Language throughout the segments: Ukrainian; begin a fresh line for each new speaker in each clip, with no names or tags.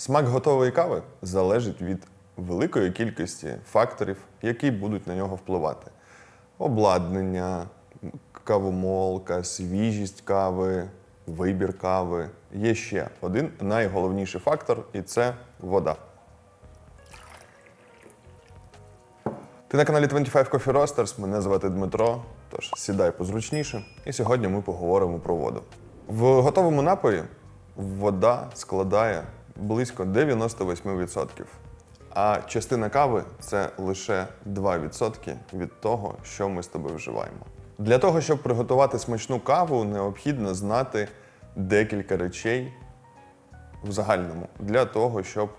Смак готової кави залежить від великої кількості факторів, які будуть на нього впливати: обладнання, кавомолка, свіжість кави, вибір кави. Є ще один найголовніший фактор, і це вода. Ти на каналі 25 Coffee Roasters, мене звати Дмитро, тож сідай позручніше. І сьогодні ми поговоримо про воду. В готовому напої вода складає близько 98%, а частина кави це лише 2% від того, що ми з тобою вживаємо. Для того, щоб приготувати смачну каву, необхідно знати декілька речей в загальному для того, щоб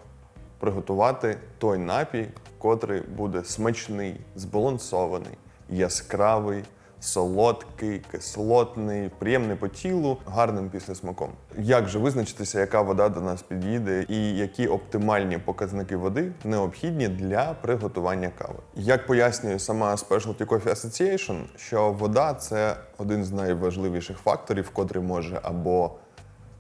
приготувати той напій, котрий буде смачний, збалансований, яскравий, солодкий, кислотний, приємний по тілу, гарним післясмаком. Як же визначитися, яка вода до нас підійде, і які оптимальні показники води необхідні для приготування кави? Як пояснює сама Specialty Coffee Association, що вода це один з найважливіших факторів, котрий може або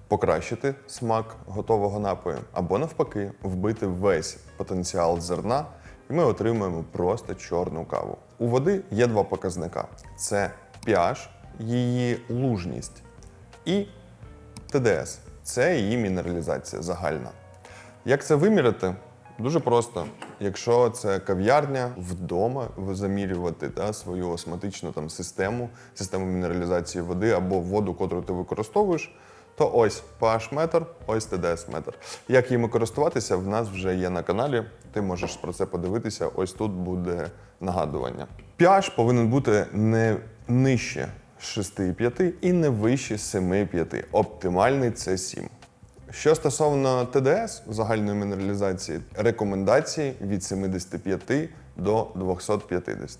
покращити смак готового напою, або навпаки, вбити весь потенціал зерна, і ми отримуємо просто чорну каву. У води є два показника: це pH, її лужність, і ТДС це її мінералізація загальна. Як це виміряти? Дуже просто. Якщо це кав'ярня, вдома замірювати да, свою осмотичну там, систему, систему мінералізації води або воду, котру ти використовуєш, то ось pH метр, ось ТДС метр. Як їм користуватися, в нас вже є на каналі. Ти можеш про це подивитися. Ось тут буде нагадування. pH повинен бути не нижче 6,5 і не вище 7,5. Оптимальний це 7. Що стосовно ТДС загальної мінералізації, рекомендації від 75 до 250.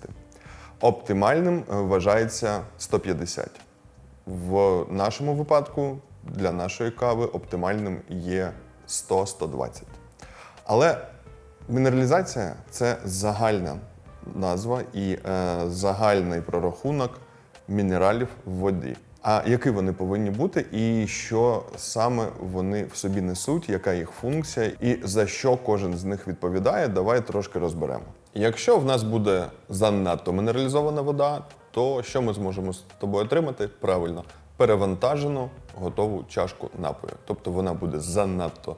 Оптимальним е, вважається 150. В нашому випадку для нашої кави оптимальним є 100-120. Але мінералізація це загальна назва і е, загальний прорахунок мінералів в воді. А які вони повинні бути, і що саме вони в собі несуть, яка їх функція, і за що кожен з них відповідає, давай трошки розберемо. Якщо в нас буде занадто мінералізована вода, то що ми зможемо з тобою отримати? Правильно, перевантажену готову чашку напою. Тобто вона буде занадто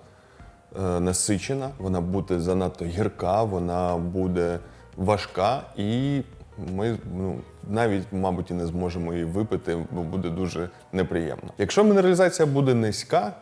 е, насичена, вона буде занадто гірка, вона буде важка, і ми ну, навіть, мабуть, і не зможемо її випити, бо буде дуже неприємно. Якщо мінералізація буде низька,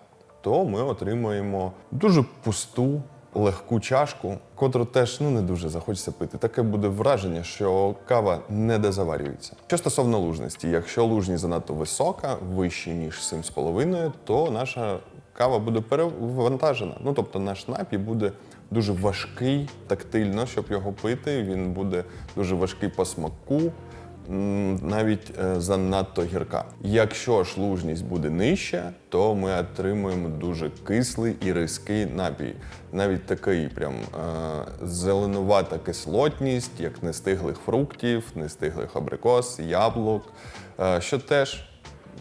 то ми отримуємо дуже пусту. Легку чашку, котру теж ну не дуже захочеться пити. Таке буде враження, що кава не дозаварюється. Що стосовно лужності, якщо лужність занадто висока, вище ніж 7,5, то наша кава буде перевантажена. Ну тобто наш напій буде дуже важкий тактильно, щоб його пити. Він буде дуже важкий по смаку. Навіть е, занадто гірка. Якщо ж лужність буде нижча, то ми отримуємо дуже кислий і різкий напій. Навіть такий прям е, зеленувата кислотність, як нестиглих фруктів, нестиглих абрикос, яблук, е, що теж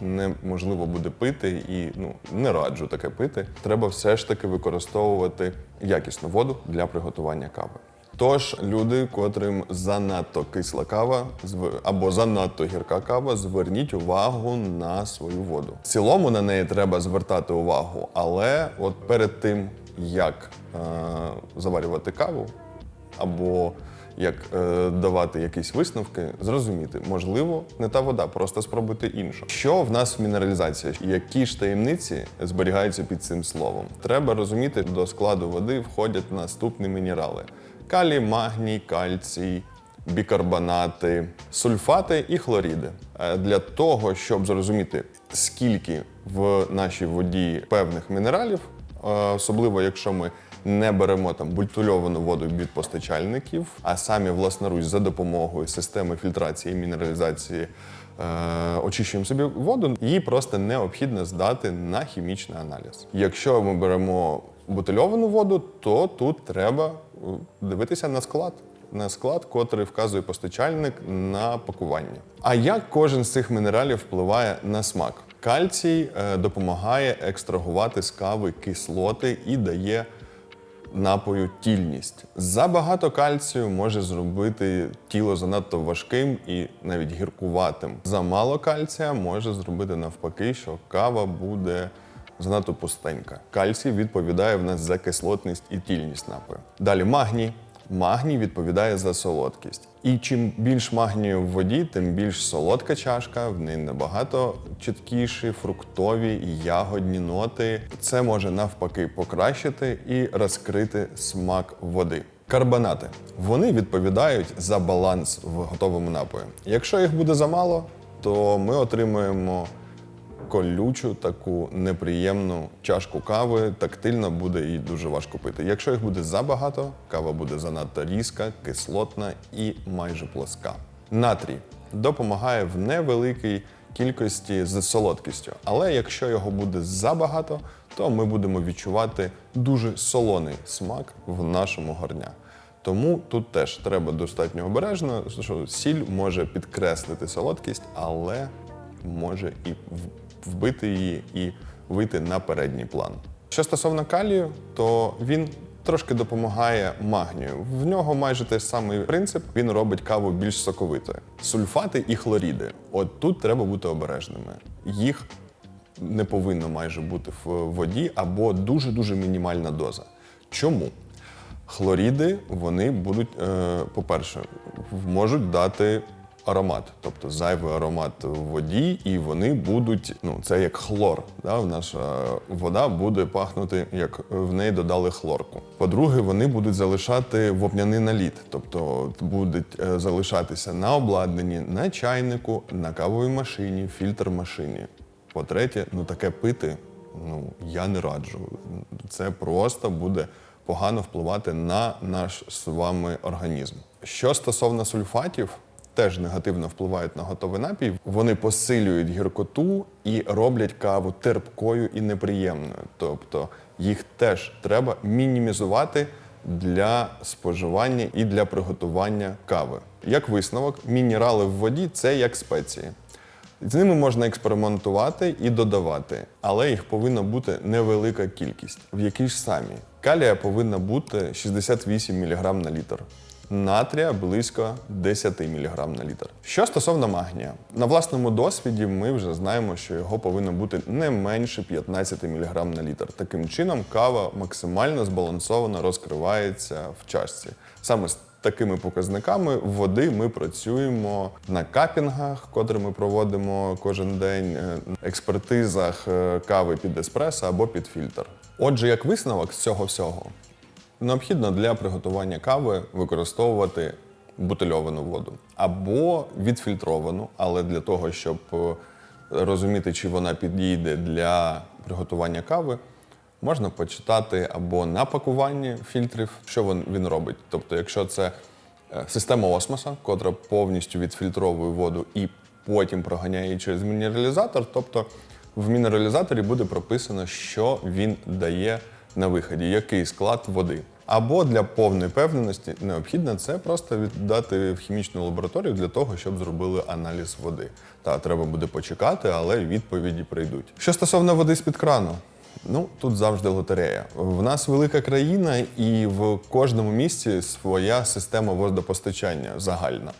неможливо буде пити і ну не раджу таке пити. Треба все ж таки використовувати якісну воду для приготування кави. Тож люди, котрим занадто кисла кава або занадто гірка кава, зверніть увагу на свою воду. В цілому на неї треба звертати увагу, але от перед тим як е, заварювати каву або як е, давати якісь висновки, зрозуміти, можливо, не та вода, просто спробуйте іншу. Що в нас в мінералізації? Які ж таємниці зберігаються під цим словом? Треба розуміти, до складу води входять наступні мінерали: калій, магній, кальцій. Бікарбонати, сульфати і хлоріди. Е, Для того, щоб зрозуміти, скільки в нашій воді певних мінералів, е, особливо якщо ми не беремо там бутильовану воду від постачальників, а самі власноруч за допомогою системи фільтрації і мінералізації е, очищуємо собі воду, її просто необхідно здати на хімічний аналіз. Якщо ми беремо бутильовану воду, то тут треба дивитися на склад. На склад, котрий вказує постачальник на пакування. А як кожен з цих мінералів впливає на смак? Кальцій е, допомагає екстрагувати з кави кислоти і дає напою тільність. Забагато кальцію може зробити тіло занадто важким і навіть гіркуватим. Замало кальція може зробити навпаки, що кава буде занадто пустенька. Кальцій відповідає в нас за кислотність і тільність напою. Далі магній. Магній відповідає за солодкість. І чим більш магнію в воді, тим більш солодка чашка, в неї набагато чіткіші, фруктові і ягодні ноти. Це може навпаки покращити і розкрити смак води. Карбонати вони відповідають за баланс в готовому напої. Якщо їх буде замало, то ми отримуємо колючу, таку неприємну чашку кави, тактильно буде її дуже важко пити. Якщо їх буде забагато, кава буде занадто різка, кислотна і майже плоска. Натрій допомагає в невеликій кількості з солодкістю, але якщо його буде забагато, то ми будемо відчувати дуже солоний смак в нашому горня. Тому тут теж треба достатньо обережно, що сіль може підкреслити солодкість, але може і вбити її і вийти на передній план. Що стосовно калію, то він трошки допомагає магнію. В нього майже той самий принцип. Він робить каву більш соковитою. Сульфати і хлоріди. От тут треба бути обережними. Їх не повинно майже бути в воді або дуже-дуже мінімальна доза. Чому? Хлоріди вони будуть, е, по-перше, можуть дати аромат, тобто зайвий аромат в воді, і вони будуть, ну це як хлор. Да? Наша вода буде пахнути, як в неї додали хлорку. По-друге, вони будуть залишати вопняний наліт, тобто будуть е, залишатися на обладнанні, на чайнику, на кавовій машині, фільтр машині. По-третє, ну таке пити ну я не раджу. Це просто буде погано впливати на наш з вами організм. Що стосовно сульфатів, теж негативно впливають на готовий напій. Вони посилюють гіркоту і роблять каву терпкою і неприємною. Тобто їх теж треба мінімізувати для споживання і для приготування кави. Як висновок, мінерали в воді це як спеції. З ними можна експериментувати і додавати, але їх повинна бути невелика кількість. В якій ж самі? Калія повинна бути 68 мг на літр. Натрія близько 10 мг на літр. Що стосовно магнія, на власному досвіді ми вже знаємо, що його повинно бути не менше 15 мг на літр. Таким чином, кава максимально збалансовано розкривається в чашці. Саме з такими показниками води ми працюємо на капінгах, котрі ми проводимо кожен день, е, експертизах е, кави під еспресо або під фільтр. Отже, як висновок з цього всього, необхідно для приготування кави використовувати бутильовану воду або відфільтровану, але для того, щоб е, розуміти, чи вона підійде для приготування кави, можна почитати або на пакуванні фільтрів, що він, робить. Тобто, якщо це е, система осмоса, котра повністю відфільтровує воду і потім проганяє її через мінералізатор, тобто в мінералізаторі буде прописано, що він дає на виході, який склад води. Або для повної певненості необхідно це просто віддати в хімічну лабораторію для того, щоб зробили аналіз води. Та треба буде почекати, але відповіді прийдуть. Що стосовно води з-під крану, ну тут завжди лотерея. В нас велика країна, і в кожному місті своя система водопостачання загальна.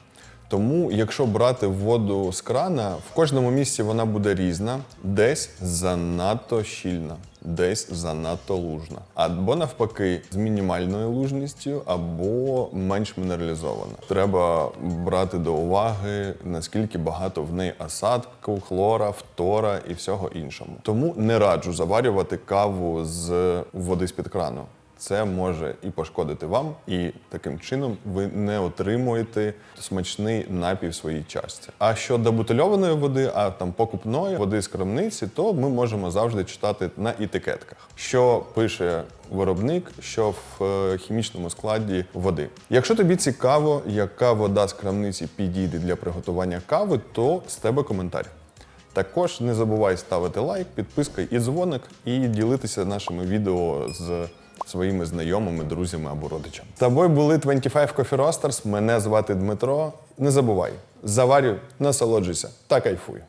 Тому, якщо брати воду з крана, в кожному місці вона буде різна, десь занадто щільна, десь занадто лужна, або навпаки, з мінімальною лужністю, або менш мінералізована. Треба брати до уваги, наскільки багато в неї осадку, хлора, фтора і всього іншого. Тому не раджу заварювати каву з води з-під крану. Це може і пошкодити вам, і таким чином ви не отримуєте смачний напій в своїй чашці. А щодо бутильованої води, а там покупної води з крамниці, то ми можемо завжди читати на етикетках, що пише виробник, що в е, хімічному складі води. Якщо тобі цікаво, яка вода з крамниці підійде для приготування кави, то з тебе коментар. Також не забувай ставити лайк, підписка і дзвоник, і ділитися нашими відео з своїми знайомими, друзями або родичами. З тобою були 25 Coffee Roasters, Мене звати Дмитро. Не забувай, заварюй, насолоджуйся та кайфуй.